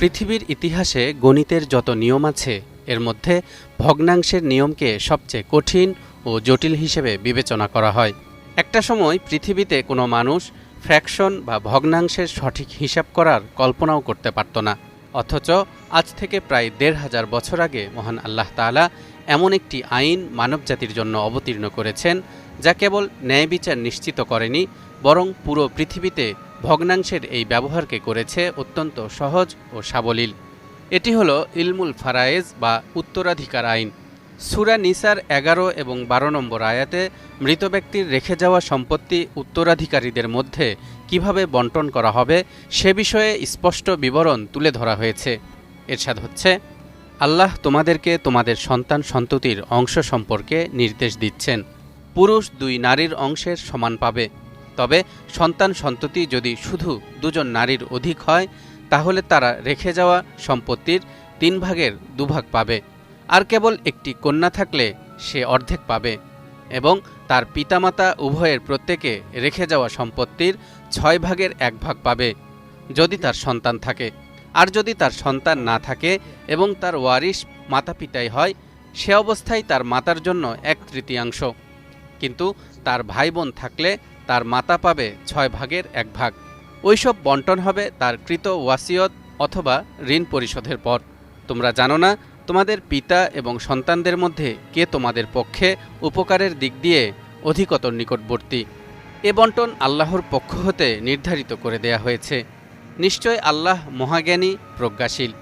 পৃথিবীর ইতিহাসে গণিতের যত নিয়ম আছে, এর মধ্যে ভগ্নাংশের নিয়মকে সবচেয়ে কঠিন ও জটিল হিসেবে বিবেচনা করা হয়। একটা সময় পৃথিবীতে কোনো মানুষ ফ্র্যাকশন বা ভগ্নাংশের সঠিক হিসাব করার কল্পনাও করতে পারত না। অথচ আজ থেকে প্রায় দেড় হাজার বছর আগে মহান আল্লাহ তাআলা এমন একটি আইন মানবজাতির জন্য অবতীর্ণ করেছেন, যা কেবল ন্যায় বিচার নিশ্চিত করেনি বরং পুরো পৃথিবীতে ভগ্নাংশের এই ব্যবহারকে করেছে অত্যন্ত সহজ ও সাবলীল। এটি হলো ইলমুল ফারায়েজ বা উত্তরাধিকার আইন। সুরা নিসার এগারো এবং বারো নম্বর আয়াতে মৃত ব্যক্তির রেখে যাওয়া সম্পত্তি উত্তরাধিকারীদের মধ্যে কীভাবে বন্টন করা হবে সে বিষয়ে স্পষ্ট বিবরণ তুলে ধরা হয়েছে। এরশাদ হচ্ছে, আল্লাহ তোমাদেরকে তোমাদের সন্তান সন্ততির অংশ সম্পর্কে নির্দেশ দিচ্ছেন। পুরুষ দুই নারীর অংশের সমান পাবে। তবে সন্তান সন্ততি যদি শুধু দুজন নারীর অধিক হয়, তাহলে তারা রেখে যাওয়া সম্পত্তির তিন ভাগের দুভাগ পাবে। আর কেবল একটি কন্যা থাকলে সে অর্ধেক পাবে এবং তার পিতামাতা উভয়ের প্রত্যেকে রেখে যাওয়া সম্পত্তির ছয় ভাগের এক ভাগ পাবে যদি তার সন্তান থাকে। আর যদি তার সন্তান না থাকে এবং তার ওয়ারিশ মাতা পিতাই হয়, সে অবস্থায় তার মাতার জন্য এক তৃতীয়াংশ। কিন্তু তার ভাই বোন থাকলে তার মাতা পাবে ছয় ভাগের এক ভাগ। ওইসব বন্টন হবে তার কৃত ওয়াসিয়ত অথবা ঋণ পরিশোধের পর। তোমরা জানো না, তোমাদের পিতা এবং সন্তানদের মধ্যে কে তোমাদের পক্ষে উপকারের দিক দিয়ে অধিকতর নিকটবর্তী। এ বন্টন আল্লাহর পক্ষ হতে নির্ধারিত করে দেয়া হয়েছে। নিশ্চয় আল্লাহ মহাজ্ঞানী, প্রজ্ঞাশীল।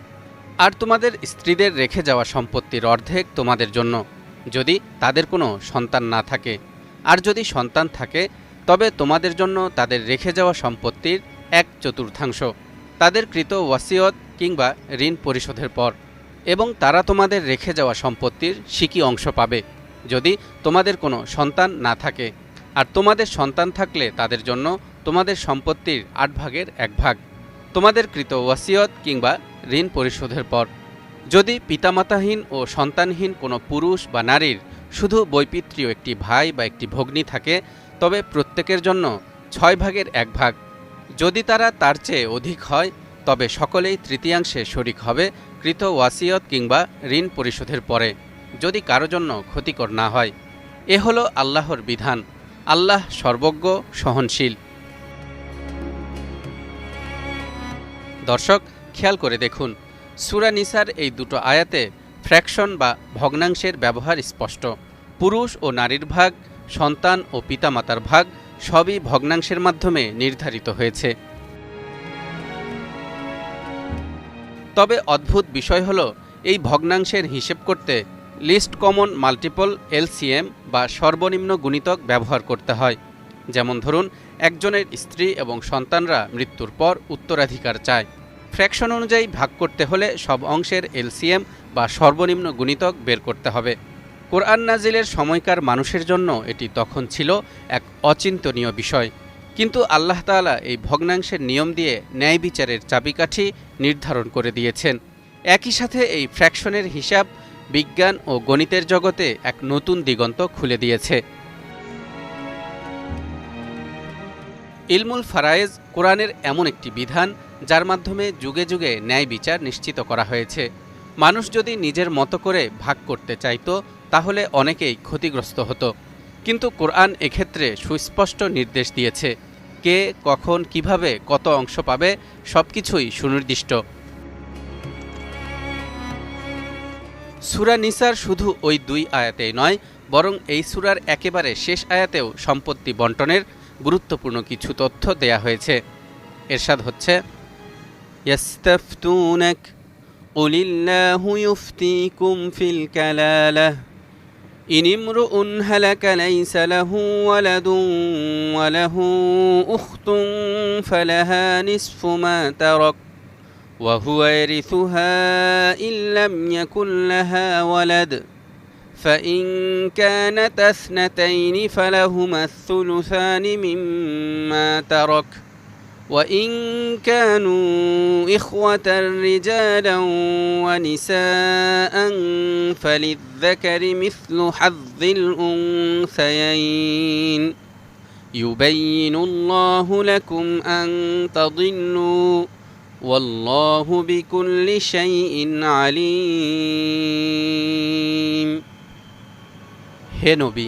আর তোমাদের স্ত্রীদের রেখে যাওয়া সম্পত্তির অর্ধেক তোমাদের জন্য, যদি তাদের কোনো সন্তান না থাকে। আর যদি সন্তান থাকে তবে তোমাদের জন্য তাদের রেখে যাওয়া সম্পত্তির এক চতুর্থাংশ। তাদের কৃত ওয়াসিয়ত কিংবা ঋণ পরিশোধের পর। এবং তারা তোমাদের রেখে যাওয়া সম্পত্তির সিকি অংশ পাবে, যদি তোমাদের কোনো সন্তান না থাকে। আর তোমাদের সন্তান থাকলে তাদের জন্য তোমাদের সম্পত্তির আট ভাগের এক ভাগ। তোমাদের কৃত ওয়াসিয়ত কিংবা ঋণ পরিশোধের পর। যদি পিতামাতাহীন ও সন্তানহীন কোনো পুরুষ বা নারীর শুধু বৈপিত্রীয় একটি ভাই বা একটি ভগ্নী থাকে তবে প্রত্যেকের জন্য ছয় ভাগের এক ভাগ। যদি তারা তার চেয়ে অধিক হয়, তবে সকলেই তৃতীয়াংশে শরিক হবে, কৃত ওয়াসিয়ত কিংবা ঋণ পরিশোধের পরে, যদি কারও জন্য ক্ষতিকর না হয়। এ হলো আল্লাহর বিধান। আল্লাহ সর্বজ্ঞ, সহনশীল। দর্শক, খেয়াল করে দেখুন, সুরা নিসার এই দুটো আয়াতে ফ্র্যাকশন বা ভগ্নাংশের ব্যবহার স্পষ্ট। পুরুষ ও নারীর ভাগ সন্তান ও পিতামাতার ভাগ সবই ভগ্নাংশের মাধ্যমে নির্ধারিত হয়েছে। তবে অদ্ভুত বিষয় হল, এই ভগ্নাংশের হিসেব করতে লিস্ট কমন মাল্টিপল এলসিএম বা সর্বনিম্ন গুণিতক ব্যবহার করতে হয়। যেমন ধরুন, একজনের স্ত্রী এবং সন্তানরা মৃত্যুর পর উত্তরাধিকার চায়। ফ্র্যাকশন অনুযায়ী ভাগ করতে হলে সব অংশের এলসিএম বা সর্বনিম্ন গুণিতক বের করতে হবে। কোরআন নাজিলের সময়কার মানুষের জন্য এটি তখন ছিল এক অচিন্তনীয় বিষয়। কিন্তু আল্লাহ তাআলা এই ভগ্নাংশের নিয়ম দিয়ে ন্যায় বিচারের চাবিকাঠি নির্ধারণ করে দিয়েছেন। একই সাথে এই ফ্র্যাকশনের হিসাব বিজ্ঞান ও গণিতের জগতে এক নতুন দিগন্ত খুলে দিয়েছে। ইলমুল ফারায়েজ কোরআনের এমন একটি বিধান, যার মাধ্যমে যুগে যুগে ন্যায় বিচার নিশ্চিত করা হয়েছে। মানুষ যদি নিজের মতো করে ভাগ করতে চাইতো তাহলে অনেকেই ক্ষতিগ্রস্ত হতো কিন্তু কোরআন এক্ষেত্রে সুস্পষ্ট নির্দেশ দিয়েছে কে কখন কিভাবে কত অংশ পাবে সবকিছুই সুনির্দিষ্ট সুরা নিসার শুধু ওই দুই আয়াতেই নয় বরং এই সুরার একেবারে শেষ আয়াতেও সম্পত্তি বন্টনের গুরুত্বপূর্ণ কিছু তথ্য দেয়া হয়েছে এরশাদ হচ্ছে يستفتونك قل الله يفتيكم في الكلاله إن امرؤ هلك ليس له ولد وله أخت فلها نصف ما ترك وهو يرثها إن لم يكن لها ولد فإن كانت اثنتين فلهما الثلثان مما ترك وإن كانوا إخوة رجالا ونساء فللذكر مثل حظ الأنثيين يبين الله لكم أن تضلوا ওয়াল্লাহু বিকুল্লি শাইইন আলিম হে নবী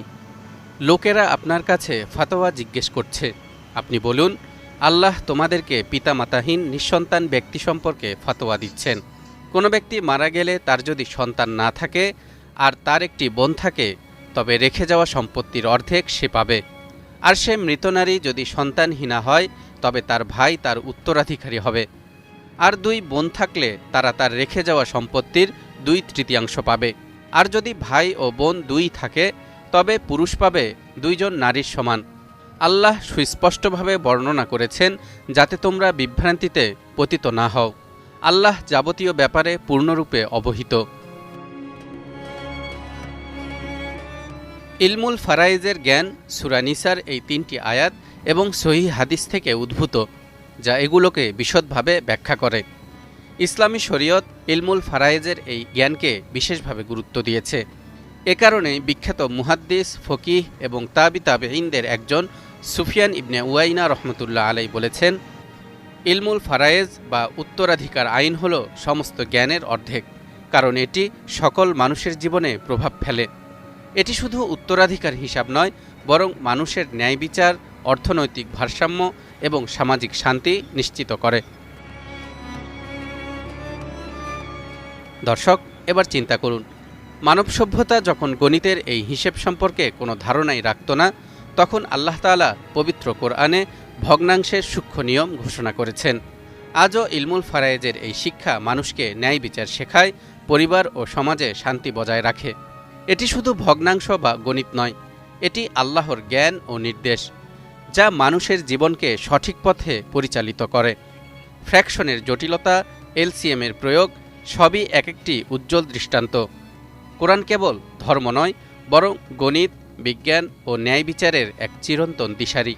লোকেরা আপনার কাছে ফাতোয়া জিজ্ঞেস করছে আপনি বলুন আল্লাহ তোমাদেরকে পিতামাতাহীন, নিঃসন্তান ব্যক্তি সম্পর্কে ফতোয়া দিচ্ছেন। কোনো ব্যক্তি মারা গেলে তার যদি সন্তান না থাকে, আর তার একটি বোন থাকে, তবে রেখে যাওয়া সম্পত্তির অর্ধেক সে পাবে। আর সে মৃত নারী যদি সন্তানহীনা হয়, তবে তার ভাই তার উত্তরাধিকারী হবে। আর দুই বোন থাকলে তারা তার রেখে যাওয়া সম্পত্তির দুই তৃতীয়াংশ পাবে। আর যদি ভাই ও বোন দুই থাকে, তবে পুরুষ পাবে দুইজন নারীর সমান। আল্লাহ সুস্পষ্টভাবে বর্ণনা করেছেন যাতে তোমরা বিভ্রান্তিতে পতিত না হও। আল্লাহ যাবতীয় ব্যাপারে পূর্ণরূপে অবহিত। ইলমুল ফারাইজের জ্ঞান সুরানিসার এই তিনটি আয়াত এবং সহি হাদিস থেকে উদ্ভূত, যা এগুলোকে বিশদভাবে ব্যাখ্যা করে। ইসলামী শরীয়ত ইলমুল ফারাইজের এই জ্ঞানকে বিশেষভাবে গুরুত্ব দিয়েছে। এ কারণে বিখ্যাত মুহাদ্দিস, ফকিহ এবং তাবি তাবেইনদের একজন সুফিয়ান ইবনে উয়াইনা রহমতুল্লাহ আলাই বলেছেন, ইলমুল ফারায়েজ বা উত্তরাধিকার আইন হল সমস্ত জ্ঞানের অর্ধেক, কারণ এটি সকল মানুষের জীবনে প্রভাব ফেলে। এটি শুধু উত্তরাধিকার হিসাব নয়, বরং মানুষের ন্যায় বিচার, অর্থনৈতিক ভারসাম্য এবং সামাজিক শান্তি নিশ্চিত করে। দর্শক, এবার চিন্তা করুন মানব সভ্যতা যখন গণিতের এই হিসেব সম্পর্কে কোনো ধারণাই রাখত না তখন আল্লাহ তাআলা পবিত্র কোরআনে ভগ্নাংশের সূক্ষ্ম নিয়ম ঘোষণা করেছেন। আজও ইলমুল ফারায়েজের এই শিক্ষা মানুষকে ন্যায় বিচার শেখায়, পরিবার ও সমাজে শান্তি বজায় রাখে। এটি শুধু ভগ্নাংশ বা গণিত নয়, এটি আল্লাহর জ্ঞান ও নির্দেশ, যা মানুষের জীবনকে সঠিক পথে পরিচালিত করে। ফ্র্যাকশনের জটিলতা এলসিএমের প্রয়োগ, সবই এক একটি উজ্জ্বল দৃষ্টান্ত। কোরআন কেবল ধর্ম নয়, বরং গণিত বিজ্ঞান ও ন্যায় বিচারের এক চিরন্তন দিশারি।